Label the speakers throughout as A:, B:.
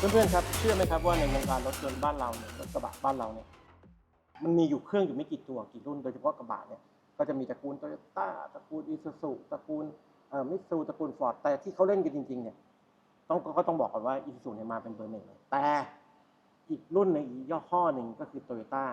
A: เพื่อนๆครับเชื่อไหมครับว่าในวงการรถยนต์บ้านเราเนี่ยรถกระบะบ้านเราเนี่ยมันมีอยู่เครื่องอยู่ไม่กี่ตัวกี่รุ่นโดยเฉพาะกระบะเนี่ยก็จะมีตระกูลโตโยต้าตระกูลอีซูซูตระกูลเอ่อมิตซูตระกูลฟอร์ดแต่ที่เขาเล่นกันจริงๆเนี่ยต้องก็ต้องบอกก่อนว่าอีซูซูเนี่ยมาเป็นเบอร์หนึ่งเลยแต่อีกรุ่นในอีกย่อห้อหนึ่งก็คือโตโยต้า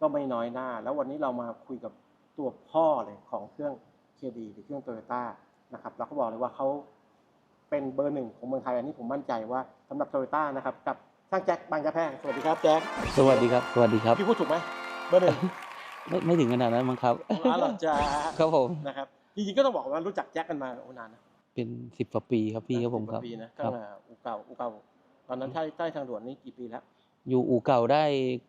A: ก็ไม่น้อยหน้า แล้ววันนี้เรามาคุยกับตัวพ่อเลยของเครื่องเคดีหรือเครื่องโตโยต้านะครับเราก็บอกเลยว่าเขา เป็นเบอร์หนึ่งของเมืองไทยอันนี้ผมมั่นใจว่าสำหรับโตโยต้านะครับกับช่างแจ็คบางยะแพรกสวัสดีครับแจ็ค
B: สวัสดีครับ สวัสดีครับ
A: พี่พูดถูกไหมเบอร์หนึ่ง
B: ไม่ไม่ถึงขนาดนั้นมั้งครับ
A: อ๋อเหรอจ้า
B: ครับผม
A: นะครับจริงๆก็ต้องบอกว่ารู้จักแจ็คกันมาโอ้นานนะ
B: เป็นสิบกว่าปีครับพี่ครับผม
A: สิ
B: ครับ
A: กว่าปีนะตั้งแต่อูเก่าอูเก่าตอนนั้นใต้ใต้ทางด่วนนี่กี่ปีแล้ว
B: อยู่อู่เก่าได้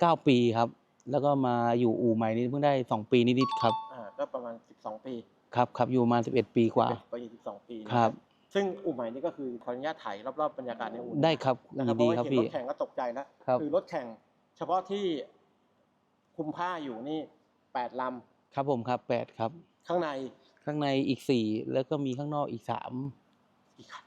B: เก้าปีครับ แล้วก็มาอยู่อู่ใหม่นี่เพิ่งได้สองปีนิดๆครับ
A: อ่าก็ประมาณ12ปี
B: ครับครับอยู่มาสิบเอ็ดปีกว่า
A: ปี12ปีนะครับ ซึ่งอู่ใหม่นี่ก็คือขออนุญาตถ่ายรอบๆบรรยากาศในอู่นะ
B: ได้ครับ
A: นะครั
B: ยิ
A: บ
B: น
A: เพ
B: ดี
A: ราะว่า
B: ครับ
A: เห็น
B: พี่
A: รถแข่งก็ตกใจแล้ว
B: ครับ
A: คือรถแข่ง เฉพาะที่คุมผ้าอยู่นี่แปดล
B: ครับผมครับแปดครับำ
A: ข้างใน
B: ข้างในอีกสี่แล้วก็มีข้างนอกอีกสาม
A: กี่คัน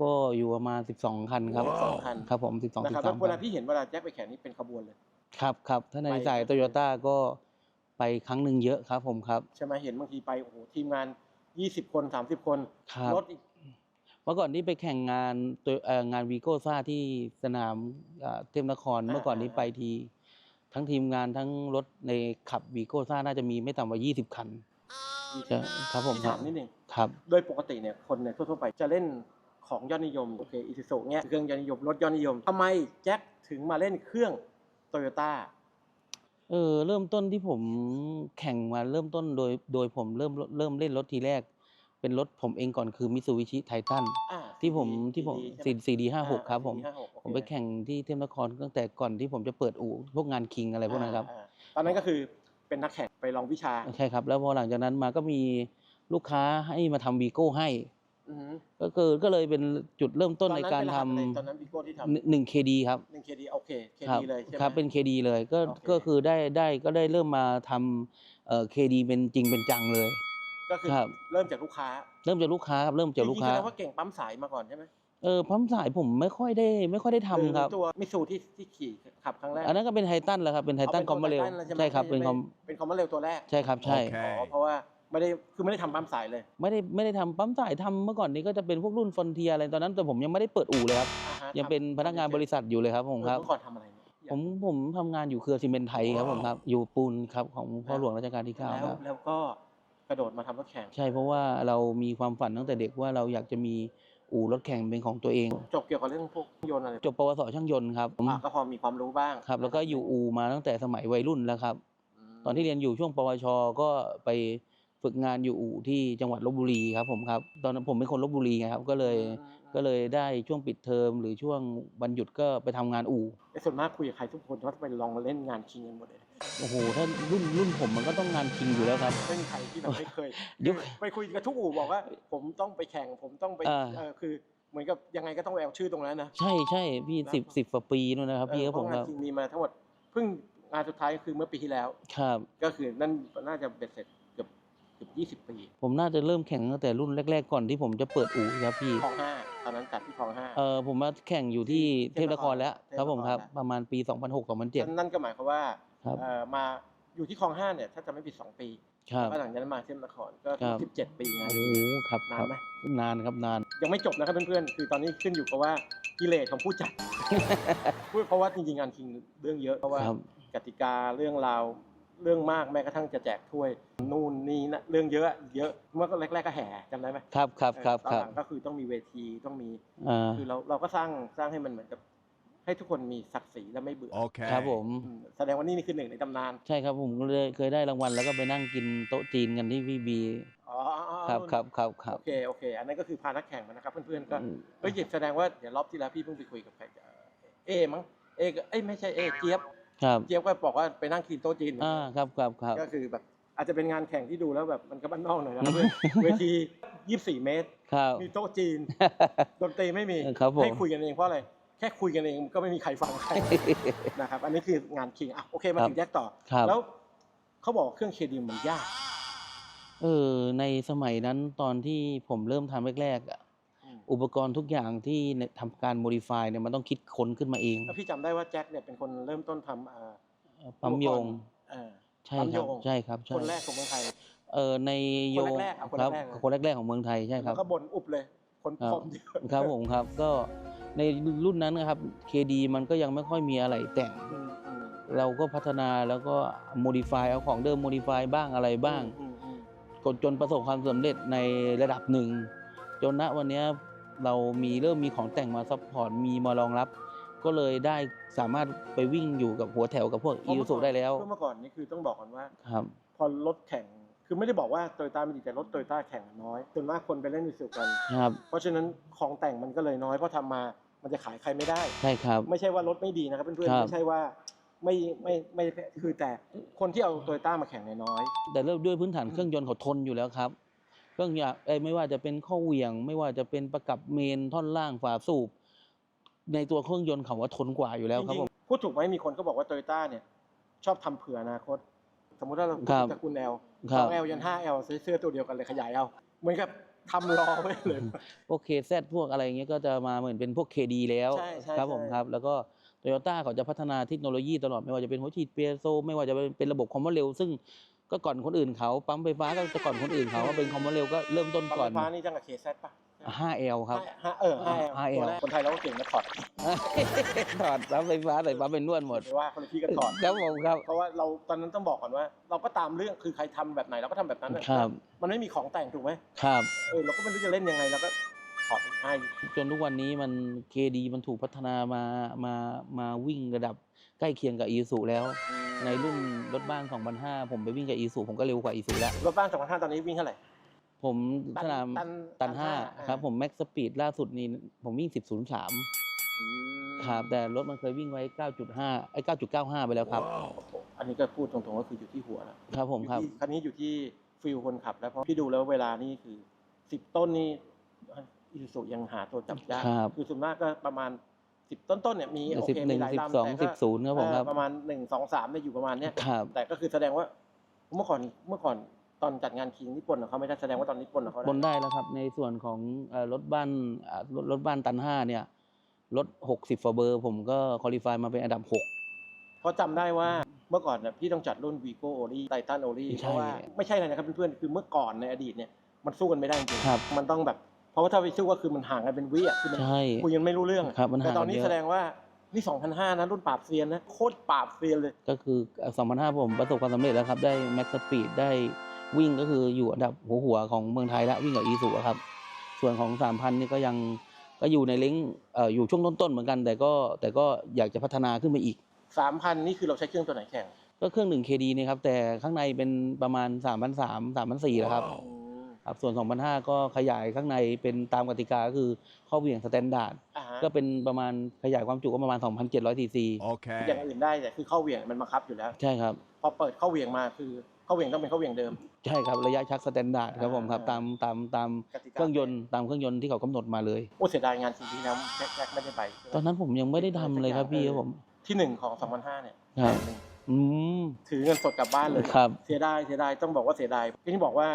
B: ก็อยู่ประมาณสิบสองคันครับ
A: สองคัน
B: ครับผมสิบสอง
A: นะ
B: สิ
A: ครับ
B: บ
A: แล้
B: สาวม
A: เวลาพี่เห็นเวลาแจ็คไปแข่งนี่เป็นขบวนเลย
B: ครับครับถ้าใน
A: ไป
B: สาย
A: ก็
B: โตโยต้าก็ไปครั้งหนึ่งเยอะครับผมครับ
A: ใช่ไหมเห็นบางทีไปโอ้โหทีมงาน 20 คน 30 คน
B: ครับ
A: รถอีก
B: เมื่อก่อนที่ไปแข่งงานตัวเอ่องานวีโก้ซ่าที่สนามเอ่อเทพนคร เมื่อก่อนนี้ไปทีทั้งทีมงานทั้งรถในขับวีโก้ซ่าน่าจะมีไม่ต่ำกว่า 20 คันใช่ครับผม
A: พี่
B: ครั
A: ถา
B: บ
A: มนิดนึง
B: ครับ
A: โดยปกติเนี่ยคนเนี่ยทั่วๆไปจะเล่นของยอดนิยมโอเคอีซูซูเนี่ยเครื่องยอดนิยมรถยอดนิยมทำไมแจ็คถึงมาเล่นเครื่องโตโยต้า
B: เออเริ่มต้นที่ผมแข่งมาเริ่มต้นโดยโดยผมเริ่มเริ่มเล่นรถทีแรก เป็นรถผมเองก่อนคือมิ t ซูบิชิไททันที่ผมที่ผมซีซีดีห้าหกครับผมผมไปแข่งที่เทพนครตั้งแต่ก่อนที่ผมจะเปิดอู่พวกงานคิงอะไรพวกนั้นครับ
A: ตอนนั้นก็คือเป็นนักแข่งไปลองวิชา
B: ใช่ครับ แล้วพอหลังจากนั้นมาก็มีลูกค้าให้มาทำวีโก้ให้
A: อือหือ
B: ก็คือก็เลยเป็นจุดเริ่มต้นในการ
A: ตอน
B: ท
A: นั้นเป็นรหัสอะไรตอนนั้นวีโก้ที่ทำำ
B: หนึ่งเคดีครับ
A: หนึ่งเคดีโอเคเค
B: ครับ
A: ดีเลยใช่ไหม
B: ครับเป็นเคดีเลยก็
A: โอเค
B: ก็คือได้ได้ก็ได้เริ่มมาทำเอ่อเคดีเป็นจริงเป็นจังเลย
A: ก็คือ
B: ครับ
A: เริ่มจากลูกค้า
B: เริ่มจากลูกค้าครับเริ่มจากลูก
A: จริงๆ
B: ค้า
A: แสดงว่าเก่งปั๊มสายมาก่อนใช่ไหม
B: เออปั๊มสายผมไม่ค่อยได้ ไม่ค่อยได้ทำครับ
A: อตัวมิซูที่ที่ขี่ขับครั้งแรก
B: อันนั้นก็เป็นไททันแหละครับเป็นไททันคอมมาเรล
A: ป็นตัว Titan แล้ว
B: ใช่ครับ
A: ไห
B: เป็นคอม
A: เป็นคอมมาเรลตัวแรก
B: ใช่ครับใช่
C: โอเค
A: อ๋อเพราะว่าไม่ได้คือไม่ได้ทำปั๊มสายเลย
B: ไม่ได้ไม่ได้ทำปั๊มสายทำเมื่อก่อนนี้ก็จะเป็นพวกรุ่นฟอนเทียอะไรตอนนั้นแต่ผมยังไม่ได้เปิดอู่เลยครับ
A: อ่าฮะ
B: ยังเป็นพนักงานบริษัทอยู่เลยครับผมครับ
A: เออเมื่อก่อนทำอะไรเนี่ย
B: ผมผมทำงานอยู่เครือซีเมนต์ไทยครับผมครับ อยู่ปูนครับของพ่อหลวงรัชกาลที่เก้า
A: แล้ว
B: ครับ
A: แล้วก็ กระโดดมาทำรถแข่ง
B: ใช่เพราะว่าเรามีความฝันตั้งแต่เด็กว่าเราอยากจะมีอู่รถแข่งเป็นของตัวเอง
A: จบเกี่ยวกับเรื่องพวกเครื่องยนต์อะไร
B: จบปวสช่างยนต์ครับ
A: อะก็พอมีความรู้บ้าง
B: ครับ แล้วก็อยู่อู่มาตั้งแต่สมัยวัยรุ่นแล้วครับ
A: ม
B: ตอนที่เรียนอยู่ช่วงปวชก็ไป ฝึกงานอยู่อู่ที่จังหวัดลบบุรีครับผมครับ ตอนนั้นผมเป็นคนลบบุรีไงครับ ก็เลย
A: อืม
B: ก็เลยได้ช่วงปิดเทอมหรือช่วงวันหยุดก็ไปทำงานอู่
A: ไอ้ส่วนมากคุยกับใครทุกคนเขาจะไปลองเล่นงานชิงกันหมดเลย
B: โอ้โหถ้ารุ่นรุ่นผมมันก็ต้องงานคิงอยู่แล้วครับ
A: ไม่มีใครที่แบบไม่เคย
B: ยุค
A: ไปคุยกับทุกอู่บอกว่า ผมต้องไปแข่งผมต้องไป
B: อ่า
A: เออคือเหมือนกับยังไงก็ต้องไปเอาชื่อตรงนั้นนะ
B: ใช่ใช่พี่
A: แล้ว
B: สิบสิบกว่าปีนู่นนะครับพี่
A: เอ
B: ค
A: อ
B: รับ
A: เพ
B: ผม
A: ราะ
B: ค
A: งาน
B: รับ
A: ชิงมีมาทั้งหมดเพิ่งงานสุดท้ายก็คือเมื่อปีที่แล้ว
B: ครับ
A: ก็คือนั่นน่าจะเบ็ดเสร็จเกือบเกือบยี่สิบปี
B: ผมน่าจะเริ่มแข่งตั้งแต่รุ่นแรก ๆ ก่อนที่ผมจะเปิดอู่ครับพี่
A: คลองห้าตอนนั้นจัดที่คลองห้า
B: เออผมมาแข่งอยู่ที่
A: ที่
B: เทพนครแล้ว
A: เทพนคร
B: ครับผมครับ
A: แล้ว
B: ประมาณปี 2006 2007
A: นั่นก็หมายความว่า
B: ครับ
A: เอ่อมาอยู่ที่คลองห้าเนี่ยถ้าจะไม่ผิดสองปี
B: ครับ
A: แล้วก็หลังจากนั้นมาเทพนครก็
B: ครับ
A: สิบเจ็ดปีไง
B: โอ้โหครับ
A: นา
B: คนรับ
A: ไหม
B: นานครับนาน
A: ยังไม่จบนะครับเพื่อนๆคือตอนนี้ขึ้นอยู่กับว่ากิเลสของผู้จัดพูดเพราะว่าจริงๆงานคิงเรื่องเยอะเพราะว่า
B: ครับ
A: กติกาเรื่องราว เรื่องมากแม้กระทั่งจะแจกถ้วย นู่นนี่นะเรื่องเยอะเยอะเมื่อแรกๆก็แห่จำได้ไหม
B: ครับครับครับ
A: เออตอน
B: ครั
A: ห
B: บ
A: ลังก็คือต้องมีเวทีต้องมี
B: อ่า
A: คือเราเราก็สร้างสร้างให้มันเหมือนกับ ให้ทุกคนมีศักดิ์ศรีและไม่เบื่อ
C: Okay.
B: ครับผม
A: อืมแสดงว่านี่นี่คือหนึ่งในตำนาน
B: ใช่ครับผมก็เลยเคยได้รางวัลแล้วก็ไปนั่งกินโต๊ะจีนกันที่พี่บี
A: อ๋ออ๋ออ๋อ
B: ครับครับครับครั
A: โอบเคโอเค อันนั้นก็คือพานักแข่งมานะครับ เพื่อนๆก็
B: อืม
A: เฮ้ยแสดงว่าเดี๋ยวรอบที่แล้วพี่เพิ่งไปคุยกับใครเอ่อเอมั้งเอก็เอ้ยไม่ใช่เอเจี๊ยบ
B: ครับ
A: เจี๊ยบก็บอกว่าไปนั่งกินโต๊ะจีนเหมือน
B: อ่า
A: กัน
B: ครับครับครับ
A: ก็คือแบบอาจจะเป็นงานแข่งที่ดูแล้วแบบมันก็บ้านนอกหน่อยนะเพื่อนเวที 24 เมตร
B: ครับ
A: มีโต๊ะจีนดนตรีไม่มี
B: ครับผม
A: ให้คุยกันเองเพราะอะไรแค่คุยกันเองก็ไม่มีใครฟังใครนะครับอันนี้คืองานคิงอะโอเคมา
B: ครับ
A: ถึงแจ็คต่อ
B: ครับ
A: แล้วเขาบอกว่าเครื่องเคดีมันยาก
B: เออในสมัยนั้นตอนที่ผมเริ่มทำแรกๆอะ
A: อืม
B: อุปกรณ์ทุกอย่างที่ในทำการ modify เนี่ยมันต้องคิดค้นขึ้นมาเอง
A: แล้วพี่จำได้ว่าแจ็คเนี่ยเป็นคนเริ่มต้นทำอ่า
B: ปั๊มโยง
A: เอ่อ
B: ใช่
A: ปั๊ม
B: ค
A: โย
B: รับ
A: ง
B: ใช่ครับใช่
A: คนแรกของเมืองไทย
B: เออในโย
A: คน
B: ง
A: แรกๆเอาคน
B: ครับ
A: แรกๆเลย
B: คนแรกๆของเมืองไทยใช่ค
A: แล้
B: รับ
A: วก็บ่นอุบเลย คน
B: ครับ
A: พรมเยอะ
B: ครับผมครับก็ในรุ่นนั้นนะครับ KD มันก็ยังไม่ค่อยมีอะไรแต่ง
A: อืมอืม
B: เราก็พัฒนาแล้วก็ modify เอาของเดิม modify บ้างอะไรบ้าง
A: อืมอืม
B: จนจนประสบความสำเร็จในระดับหนึ่ง จนณวันเนี้ย เรามีเริ่มมีของแต่งมาซัพพอร์ตมีมารองรับ ก็เลยได้สามารถไปวิ่งอยู่กับหัวแถวกับพวก
A: เพ
B: อี
A: ราะ
B: ซู
A: เมื่อก่อน
B: ได้แล้ว
A: เมื่อก่อนนี่คือต้องบอกก่อนว่า
B: ครับ
A: พอรถแข่งคือไม่ได้บอกว่าโตโยต้าไม่ดีแต่รถโตโยต้าแข่งน้อยส่วนมากคนไปเล่นอีซูกัน
B: ครับ
A: เพราะฉะนั้นของแต่งมันก็เลยน้อยเพราะทำมามันจะขายใครไม่ได้
B: ใช่ครับ
A: ไม่ใช่ว่ารถไม่ดีนะครับเพื่อน
B: ครั
A: ๆ
B: บ
A: ไม่ใช่ว่าไม่ไม่ไม่คือแต่คนที่เอาโตโยต้ามาแข่งเนี่ยน้อย
B: แต่เริ่มด้วยพื้นฐานเครื่องยนต์เขาทนอยู่แล้วครับ เครื่องยนต์เอ้ยไม่ว่าจะเป็นข้อเหวี่ยง ไม่ว่าจะเป็นประกับเมนท่อนล่างฝาสูบ ในตัวเครื่องยนต์เขาว่าทนกว่าอยู่แล้วครับ
A: จ
B: ผ
A: ง
B: ม
A: ๆพูดถูกไหมมีคนก็บอกว่าโตโยต้าเนี่ย ชอบทำเผื่ออนาคต สมมุติถ้าเราพูด
B: ครับ
A: ตระกูลแอล
B: ครั
A: สอบงแอลยันห้าแอลซื้อเสื้อตัวเดียวกันเลยขยายเอาเหมือนกับทำรอไว้เลย
B: พวกเคซพวกอะไรเงี้ยก็จะมาเหมือนเป็นพวก KD แล้ว
A: ใช่ใช่
B: ครับผม
A: ใช่
B: ครับ แล้วก็โตโยต้าเขาจะพัฒนาเทคโนโลยีตลอดไม่ว่าจะเป็นหัวฉีดเปียโซ ไม่ว่าจะเป็นระบบคอมมอนเร็ว ซึ่ง ก็ก่อนคนอื่นเขาปั๊มไฟฟ้าก็จะก่อนคนอื่นเขาว่าเป็นคอมมอนเร็วก็เริ่มต้น
A: ปั๊ม
B: ก่อน
A: ไฟฟ้านี่จังกับเคซป่ะ
B: 5L ครับ
A: ห้าเออห้าแอล
B: 5L
A: ตัวแรกคนไทยเราก็เก่งนะถอด
B: ถอดปั๊มไฟฟ้าใส่ปั๊มเป็นนวดหมด
A: ไม่ว่าคนละพี่ก็ถอด
B: ครับผมครับ
A: เพราะว่าเราตอนนั้นต้องบอกก่อนว่า เราก็ตามเรื่องคือใครทำแบบไหนเราก็ทำแบบนั้นนะครับ มันไม่มีของแต่งถูกไหม
B: ครับ
A: เออเราก็ไม่รู้จะเล่นยังไงเราก็ถอดให้
B: จนทุกวันนี้มัน KD มันถูกพัฒนามามามาวิ่งระดับ ใกล้เคียงกับอีซูแล้ว ในรุ่นรถบ้าน 2005 ผมไปวิ่งกับอีซูผมก็เร็วกว่าอีซูแล้ว
A: รถบ้านสองพันห้าตอนนี้วิ่งเท่าไหร่
B: ผม
A: ตัน
B: สนาม
A: ตัน
B: ตัน
A: ตัน
B: ห้า
A: ห้า
B: ครับ
A: อ่า
B: ผมแม็กสปีดล่าสุดนี่ผมวิ่ง 10.03
A: อืม
B: ครับ แต่รถมันเคยวิ่งไว้ 9.5 ไอ้ 9.95 ไปแล้วครับ
A: โอ้โหอันนี้ก็พูดตรงๆก็คืออยู่ที่หัวแล้ว
B: ครับผมครับ
A: อยู่ที่คันนี้อยู่ที่ฟิลคนขับ แล้วเพราะพี่ดูแล้วเวลานี่คือสิบต้นนี่อีซูยังหาตัวจับยาก
B: ครับ
A: คือส่วนมากก็ประมาณ สิบต้นๆเนี่ยมีโอ
B: สิบ
A: เค
B: ห
A: มี
B: นึ่ง
A: หลาย
B: สิบ
A: ลำ
B: สอง
A: แต่ก็
B: สิบศูนย์ครับผมครับ
A: เออประมาณหนึ่งสองสามเนี่ยอยู่ประมาณเนี้ย
B: ครับ
A: แต่ก็คือแสดงว่าเมื่อก่อนเมื่อก่อนตอนจัดงานคิงนี่ปนของเขาไม่ได้แสดงว่าตอนนี้ปนของเขา
B: บนได้แล้วครับ ในส่วนของเอ่อรถบ้านอ่ารถรถบ้านตันห้าเนี่ยรถ60ฟอร์เบอร์ ผมก็คอลี่ฟายมาเป็นอันดับ6
A: เพราะจำได้ว่าเมื่อก่อนเนี่ยพี่ต้องจัดรุ่น Vigo o l i Titan o l i
B: ใช่
A: เพราะว่าไม่ใช่อะไรนะครับเพื่อนๆคือเมื่อก่อนในอดีตเนี่ยมันสู้กันไม่ได้จริงๆ
B: ครับ
A: มันต้องแบบ เพราะว่าถ้าไปสู้ก็คือมันห่างกันเป็นวิอะคือมัน
B: ใช่
A: คุยกันไม่รู้เรื่องอะ
B: ครับมัน
A: แต่
B: ห่าง
A: ต
B: กั
A: อน
B: น
A: นี้
B: เย
A: แสด
B: อะ
A: งว่านี่2005นะรุ่นปราบเซียนนะโคตรปราบเซียนเลย
B: ก็คือ2005ผมประสบความสำเร็จแล้วครับ ได้แม็กสปีดได้วิ่งก็คืออยู่อันดับหัวหัวๆของเมืองไทยแล้ววิ่งกับอีสุครับ ส่วนของ 3,000 นี่ก็ยังก็อยู่ในเล้งเอ่ออยู่ช่วงต้นๆเหมือนกัน แต่ก็แต่ก็อยากจะพัฒนาขึ้นไปอีก
A: 3,000 นี่คือเราใช้เครื่องตัวไหนแข่ง
B: ก็เครื่องหนึ่ง KD เนี่ยครับ แต่ข้างในเป็นประมาณ 3,300 3,400แล้วครับ
A: อืม
B: ครับส่วน 2,500 ก็ขยายข้างในเป็นตามกติกาก็คือข้อเหวี่ยงสแตนดาร์ด
A: อ่าฮะ
B: ก็เป็นประมาณขยายความจุก็ประมาณ 2,700 cc
C: Okay.
A: อย่างอื่นได้แต่คือเข้าเหวี่ยงมันบังคับอยู่แล้ว
B: ใช่ครับ
A: พอเปิดเข้าเหวี่ยงมาคือเข้าเหวี่ยงต้องเป็นเข้าเหวี่ยงเดิม
B: ใช่ครับระยะชักสแตนดาร์ดครับผมครับ
A: อ่า
B: ตามตามตาม
A: กติกา
B: เครื่องยนต์ตามเครื่องยนต์ที่เขากำหนดมาเลย
A: โอ้เสียดายงานจริงๆนะแจ็คไม่ได้ไป
B: ตอนนั้นผมยังไม่ได้ทำเลยครับพี่ครับผม
A: ที่หนึ่งของ2005เนี่ย
B: ครับ
A: แสนหนึ่ง
B: อืม
A: ถือเงินสดกลับบ้านเลย
B: ครับ
A: เสียดายเสียดายต้องบอกว่าเสียดายพี่นี่บอกว่า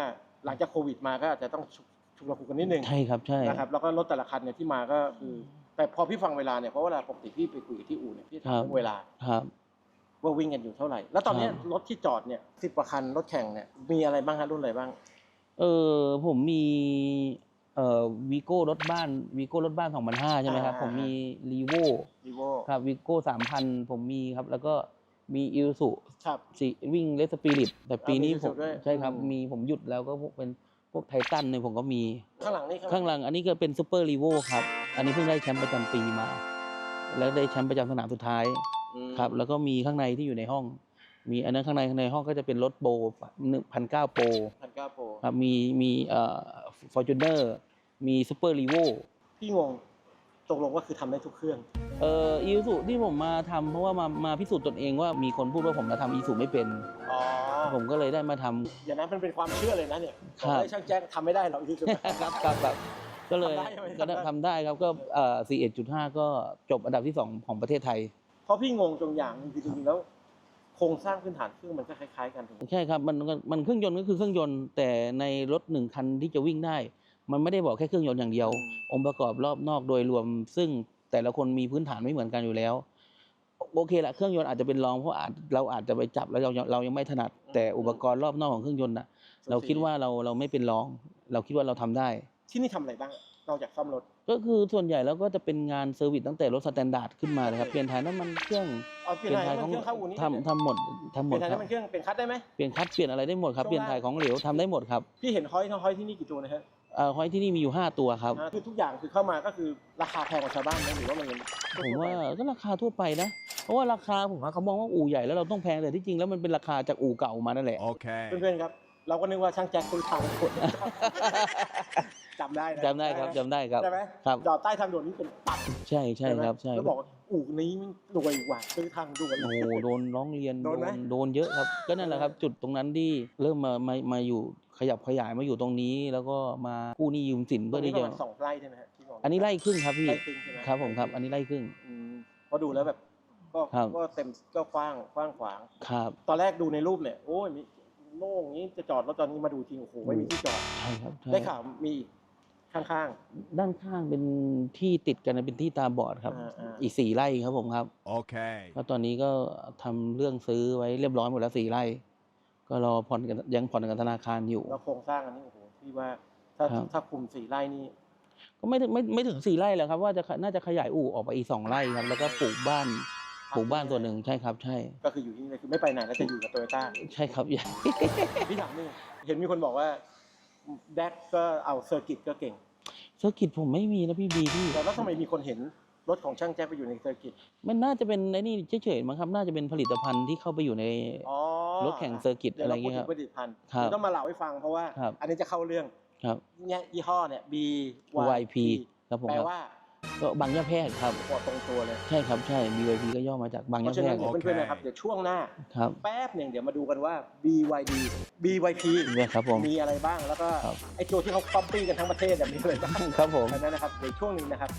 A: หลังจากโควิดมาก็อาจจะต้องฉุกฉุกระหุกกันนิดนึง
B: ใช่ครับใช่
A: นะครับแล้วก็รถแต่ละคันเนี่ยที่มาก็คือ แต่พอพี่ฟังเวลาเนี่ยเพราะเวลาปกติพี่ไปคุยกับที่อู่เนี่ยพี่ถามเรื่องเวลา
B: ครับ
A: ว่าวิ่งกันอยู่เท่าไหร่ แล้วตอนเนี้ย
B: ครับ
A: รถที่จอดเนี่ยสิบกว่าคันรถแข่งเนี่ยมีอะไรบ้างฮะรุ่นอะไรบ้าง
B: เออผมมีเอ่อวีโก้รถบ้านวีโก้รถบ้าน 2005 ใช่ไหมครับ
A: อ่า
B: ผมมีรีโว
A: v ีโว
B: ครับวีโก้3,000 ผมมีครับ แล้วก็ มีอิลสุ
A: ครับ
B: สิวิ่งเลสปิริตแต่ปีนี้
A: มี
B: ผม
A: Isuzu ด้วย
B: ใช่ครับ
A: อืม
B: มีผมหยุดแล้วก็พวกเป็นพวกไททันเนี่ยผมก็มี
A: ข้างหลังนี่
B: ข้างหลังอันนี้ก็เป็นซูเปอร์รีโวครับ อันนี้เพิ่งได้แชมป์ประจำปีมา แล้วได้แชมป์ประจำสนามสุดท้าย
A: อืม
B: ครับ แล้วก็มีข้างในที่อยู่ในห้อง มีอันนั้นข้างในข้างในห้องก็จะเป็นรถโบหนึ่งพันเก้าโปร
A: พันเก้าโปร
B: ครับมีมีเอ่อฟอร์จูเนอร์มีซูเปอร์รีโว
A: พี่งง ตกลงว่าคือทำได้ทุกเครื่อง
B: เอ่ออีซูที่ผมมาทำเพราะว่ามามาพิสูจน์ตนเองว่ามีคนพูดว่าผมจะทำอีซูไม่เป็น
A: อ๋อ
B: ผมก็เลยได้มาทำ
A: อย่างนั้นมันเป็นความเชื่อเลยนะเนี่ย
B: ครับ
A: บอกให้ช่างแจ็คทำไม่ได้หรอกที่สุด
B: ครับครับครับก็เลย
A: ทำได้ไหม
B: ก็ได้ทำได้ครับก็เอ่อ41.5 ก็จบอันดับที่2ของประเทศไทย
A: เพราะพี่งงตรงอย่างหนึงคือจริงๆแล้วโครงสร้างพื้นฐานเครื่องมันก็คล้ายๆกันถูกไหม
B: ใช่ครับมันมันมันเครื่องยนต์ก็คือเครื่องยนต์แต่ในรถหนึ่งคันที่จะวิ่งได้ มันไม่ได้บอกแค่เครื่องยนต์อย่างเดียว
A: อืม
B: องค์ประกอบรอบนอกโดยรวม ซึ่งแต่ละคนมีพื้นฐานไม่เหมือนกันอยู่แล้ว โอเคละเครื่องยนต์อาจจะเป็นรองเพราะอาจเราอาจจะไปจับแล้วเรายังเรายังไม่ถนัด แต่อุปกรณ์รอบนอกของเครื่องยนต์น่ะ เราคิดว่าเราเราไม่เป็นรอง เราคิดว่าเราทำได้
A: ที่นี่ทำอะไรบ้างนอกจากซ่อมรถ
B: ก็คือส่วนใหญ่แล้วก็จะเป็นงานเซอร์วิสตั้งแต่รถสแตนดาร์ดขึ้นมาเลยครับเปลี่ยนถ่ายน้ำมันเครื่อง
A: เอาเปลี่ยนถ่ายน้ำมันเครื่องเข้าอู่นี่
B: ทำทำหมดทำห
A: เป
B: ม
A: ลี่
B: ด
A: ยนถ่าย
B: ครับ
A: น้ำมันเครื่องเป็นคัดได้ไหม
B: เปลี่ยนคัดเปลี่ยนอะไรได้หมดครับ
A: ช่วง
B: เปลี่ยนถ่ายของเหลวทำได้หมดครับ
A: พี่เห็นห้อยห้อยที่นี่กี่ตัวนะฮะ
B: เอ่อห้อยที่นี่มีอยู่ 5 ตัวครับ
A: อ่าคือทุกอย่างคือเข้ามาก็คือราคาแพงกว่าชาวบ้านไหมหรือว่ามันยัง
B: ผมว่าก็ราคาทั่วไปนะ เพราะว่าราคาผมว่าเขามองว่าอู่ใหญ่แล้วเราต้องแพงแต่ที่จริงแล้วมันเป็นราคาจากอู่เก่ามานั่นแหละ
C: Okay.
A: เพื่อนๆครับ เราก็นึกว่าช่างแจ็คซื้อทางด่วนจำได้นะ
B: จำได้ครับจำได้ครับ
A: ใช่ไหม
B: ครับ
A: จอดใต้ทางด่วนนี่เป็นตับ
B: ใช่ใช่
A: ไหม
B: ครับใช่
A: แล้วบอกว่าอู่นี้มันรวยกว่าซื้อทางด่วน
B: โอ้โหโดนร้องเรียน
A: โดนไหม
B: โดนเยอะครับ ก็นั่นแหละครับ จุดตรงนั้นที่เริ่มมามามาอยู่ ขยับขยายมาอยู่ตรงนี้ แล้วก็มากู้หนี้ยืมสิน
A: ตร
B: เพื่
A: ง
B: อ
A: นี้
B: ที่
A: ประ
B: จะ
A: มาณสองไร่ใช่ไหมฮะที่บอก
B: อันนี้ไล่ครึ่งครับพี่
A: ไร่ครึ่งใช่ไหม
B: ครับผมครับ อันนี้ไล่ครึ่ง
A: อืมพอดูแล้วแบบก็
B: ครับ
A: ก็เต็มก็กว้างกว้างขวาง
B: ครับ
A: ตอนแรกดูในรูปเนี่ยโอ้ยมีโล่งอย่างนี้จะจอดรถตอนนี้มาดูจริงโอ้โหไม่มีที่จอด
B: ใช่ครับใช่
A: ได้ข่าวมีอีกข้าง
B: ด้านข้างเป็นที่ติดกันเป็นที่ตาบอดครับ
A: อ่าอ่า
B: อีกสี่ไร่ครับผมครับ
C: Okay.
B: ก็ตอนนี้ก็ทำเรื่องซื้อไว้เรียบร้อยหมดแล้วสี่ไร่ ก็รอผ่อนกันยังผ่อนกับธนาคารอยู่
A: ๆแล้วโครงสร้างอันนี้โอ้โหที่ว่าถ้า
B: ครับ
A: ถ้าคุมสี่ไร่นี่
B: ก็ไม่ถึงไม่ไม่ถึงสี่ไร่แล้วครับ ว่าจะน่าจะขยายอู่ออกไปอีกสองไร่ครับ แล้วก็ปลูกบ้านปลูกบ้านตัวหนึ่งใช่ครับ ใช่
A: ก็คืออยู่ที่นี่เลยคือไม่ไปไหนแล้วจะอยู่กับโตโยต้า
B: ใช่ครับใหญ่
A: พี่ถามนี่เห็นมีคนบอกว่าแดกก็เอาเซอร์กิตก็เก่ง
B: เซอร์กิตผมไม่มีนะพี่บีพี่
A: แต่แล้วทำไมมีคนเห็นรถของช่างแจ๊คไปอยู่ในเซอร์กิต
B: มันน่าจะเป็นไอ้นี่เฉยๆมั้งครับ น่าจะเป็นผลิตภัณฑ์ที่เข้าไปอยู่ใน
A: อ๋อ
B: รถแข่งเซอร์กิต
A: ดี๋ยว
B: อะไร
A: เราพูด
B: เงี้ย
A: ถึ
B: ครับ
A: งผลิตภัณฑ์
B: ครับ
A: เดี๋ยวต้องมาเล่าให้ฟังเพราะว่า
B: ครับ
A: อันนี้จะเข้าเรื่อง
B: ครับ
A: เนี่ยยี่ห้อเนี่ย B
B: YP ครับผม
A: แปล
B: ครับ
A: ว่า
B: ก็บางยะแพรกครับ
A: ปวดตรงตัวเลย
B: ใช่ครับใช่ BYP ก็ย่อมาจากบาง
A: เพ
B: ยะ
A: ราะฉะ
B: แพร
A: นั้น
B: ก
A: เดี๋ยวเพื่อนๆนะครับเดี๋ยวช่วงหน้า
B: ครับ
A: แป๊บหนึ่งเดี๋ยวมาดูกันว่า BYD BYP
B: เนี่ยครับผม
A: มีอะไรบ้างแล้วก็
B: ครับ
A: ไอ้ตัวที่เขาคัปปี้กันทั้งประเทศแบบนี้เลยบ้าง
B: ครับผม
A: อันนั้นนะครับเดี๋ยวช่วงหนึงนะครับ